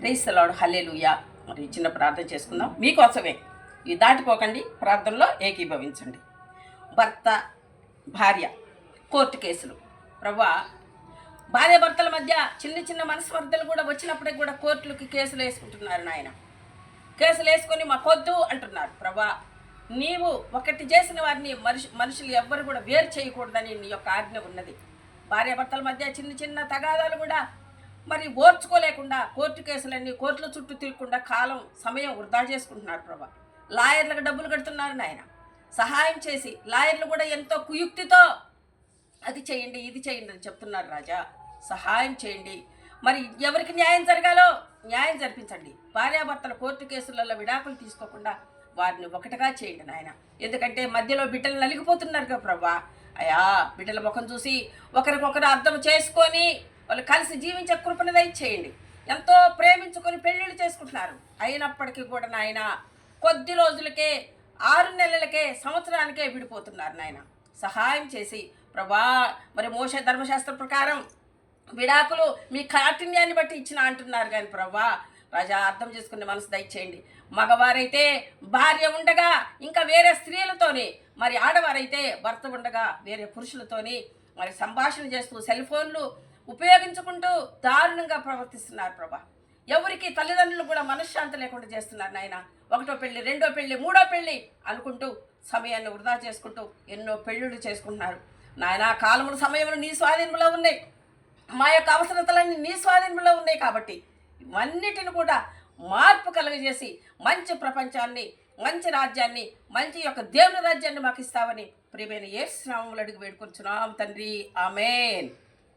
క్రైస్తలాడు hallelujah మరి చిన్న ప్రార్థన చేసుకుందాం. మీకోసమే ఇది దాటిపోకండి. ప్రార్థనలో ఏకీభవించండి. భర్త భార్య కోర్టు కేసులు. ప్రభా భార్య భర్తల మధ్య చిన్న చిన్న మనస్పర్ధలు కూడా వచ్చినప్పటికి కూడా కోర్టులకి కేసులు వేసుకుంటున్నారు నాయన. కేసులు వేసుకొని మాకొద్దు అంటున్నారు. ప్రభా నీవు ఒకటి చేసిన వారిని మనుషు మనుషులు ఎవ్వరు కూడా వేరు చేయకూడదని నీ యొక్క ఆజ్ఞ ఉన్నది. భార్యాభర్తల మధ్య చిన్న చిన్న తగాదాలు కూడా మరి ఓర్చుకోలేకుండా కోర్టు కేసులన్నీ కోర్టుల చుట్టూ తిరగకుండా కాలం సమయం వృధా చేసుకుంటున్నారు ప్రభా. లాయర్లకు డబ్బులు కడుతున్నారు నాయన. సహాయం చేసి లాయర్లు కూడా ఎంతో కుయుక్తితో అది చేయండి ఇది చేయండి అని చెప్తున్నారు రాజా. సహాయం చేయండి. మరి ఎవరికి న్యాయం జరగాలో న్యాయం జరిపించండి. భార్యాభర్తల కోర్టు కేసులలో విడాకులు తీసుకోకుండా వారిని ఒకటిగా చేయండి నాయన. ఎందుకంటే మధ్యలో బిడ్డలు నలిగిపోతున్నారు కదా ప్రభా. అయా బిడ్డల ముఖం చూసి ఒకరికొకరు అర్థం చేసుకొని వాళ్ళు కలిసి జీవించే కృపణ చేయండి ఎంతో ప్రేమించుకొని పెళ్ళిళ్ళు చేసుకుంటున్నారు. అయినప్పటికీ కూడా నాయన కొద్ది రోజులకే ఆరు నెలలకే సంవత్సరానికే విడిపోతున్నారు నాయన. సహాయం చేసి ప్రభా మరి మోస ధర్మశాస్త్ర ప్రకారం విడాకులు మీ కాఠిన్యాన్ని బట్టి ఇచ్చిన అంటున్నారు కానీ ప్రభా రాజా అర్థం చేసుకునే మనసు దయచేయండి. మగవారైతే భార్య ఉండగా ఇంకా వేరే స్త్రీలతోని మరి ఆడవారైతే భర్త ఉండగా వేరే పురుషులతోని మరి సంభాషణ చేస్తూ సెల్ ఫోన్లు ఉపయోగించుకుంటూ దారుణంగా ప్రవర్తిస్తున్నారు ప్రభా. ఎవరికి తల్లిదండ్రులు కూడా మనశ్శాంతి లేకుండా చేస్తున్నారు నాయన. ఒకటో పెళ్ళి రెండో పెళ్ళి మూడో పెళ్ళి అనుకుంటూ సమయాన్ని వృధా చేసుకుంటూ ఎన్నో పెళ్ళిళ్ళు చేసుకుంటున్నారు. నాయన కాలముల సమయములు నీ స్వాధీనంలో ఉన్నాయి. మా యొక్క అవసరతలన్నీ నీ స్వాధీనంలో ఉన్నాయి కాబట్టి ఇవన్నిటిని కూడా మార్పు కలుగజేసి మంచి ప్రపంచాన్ని మంచి రాజ్యాన్ని మంచి యొక్క దేవుని రాజ్యాన్ని మాకు ఇస్తావని ప్రియమైన ఏ శ్రామములు అడిగి వేడుకొంచున్నాం తండ్రి. ఆమెన్.